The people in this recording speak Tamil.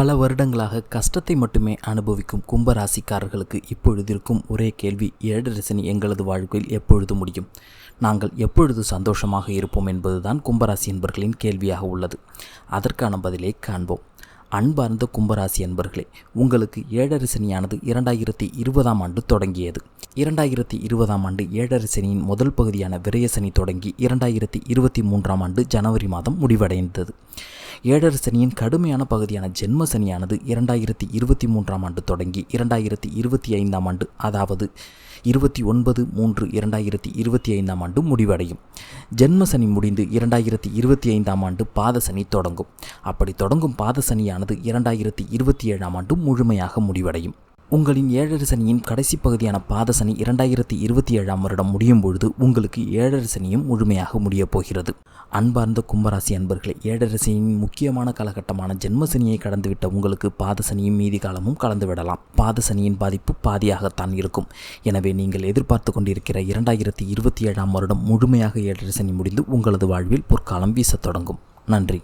பல வருடங்களாக கஷ்டத்தை மட்டுமே அனுபவிக்கும் கும்பராசிக்காரர்களுக்கு இப்பொழுது இருக்கும் ஒரே கேள்வி ஏழரை சனி எங்களது வாழ்க்கையில் எப்பொழுது முடியும்? நாங்கள் எப்பொழுது சந்தோஷமாக இருப்போம்? என்பதுதான் கும்பராசி என்பர்களின் கேள்வியாக உள்ளது. அதற்கான பதிலை காண்போம். அன்பார்ந்த கும்பராசி அன்பர்களே உங்களுக்கு ஏழரை சனியானது இரண்டாயிரத்தி இருபதாம் ஆண்டு தொடங்கியது. இரண்டாயிரத்தி இருபதாம் ஆண்டு ஏழரை சனியின் முதல் பகுதியான விரயசனி தொடங்கி இரண்டாயிரத்தி இருபத்தி மூன்றாம் ஆண்டு ஜனவரி மாதம் முடிவடைந்தது. ஏழரை சனியின் கடுமையான பகுதியான ஜென்ம சனியானது இரண்டாயிரத்தி இருபத்தி மூன்றாம் ஆண்டு தொடங்கி இரண்டாயிரத்தி இருபத்தி ஐந்தாம் ஆண்டு அதாவது இருபத்தி ஒன்பது மூன்று இரண்டாயிரத்தி இருபத்தி ஐந்தாம் ஆண்டு முடிவடையும். ஜென்ம சனி முடிந்து இரண்டாயிரத்தி இருபத்தி ஐந்தாம் ஆண்டு பாதசனி தொடங்கும். அப்படி தொடங்கும் பாத சனியானது இரண்டாயிரத்தி இருபத்தி ஏழாம் ஆண்டு முழுமையாக முடிவடையும். உங்களின் ஏழரை சனியின் கடைசி பகுதியான பாதசனி இரண்டாயிரத்தி இருபத்தி ஏழாம் வருடம் முடியும் பொழுது உங்களுக்கு ஏழரை சனியும் முழுமையாக முடியப் போகிறது. அன்பார்ந்த கும்பராசி அன்பர்களே ஏழரை சனியின் முக்கியமான காலகட்டமான ஜென்ம சனியை கடந்துவிட்ட உங்களுக்கு பாதசனியும் மீதி காலமும் கலந்துவிடலாம் பாதசனியின் பாத சனியின் பாதிப்பு பாதியாகத்தான் இருக்கும். எனவே நீங்கள் எதிர்பார்த்து கொண்டிருக்கிற இரண்டாயிரத்தி இருபத்தி ஏழாம் வருடம் முழுமையாக ஏழரை சனி முடிந்து உங்களது வாழ்வில் பொற்காலம் வீசத் தொடங்கும். நன்றி.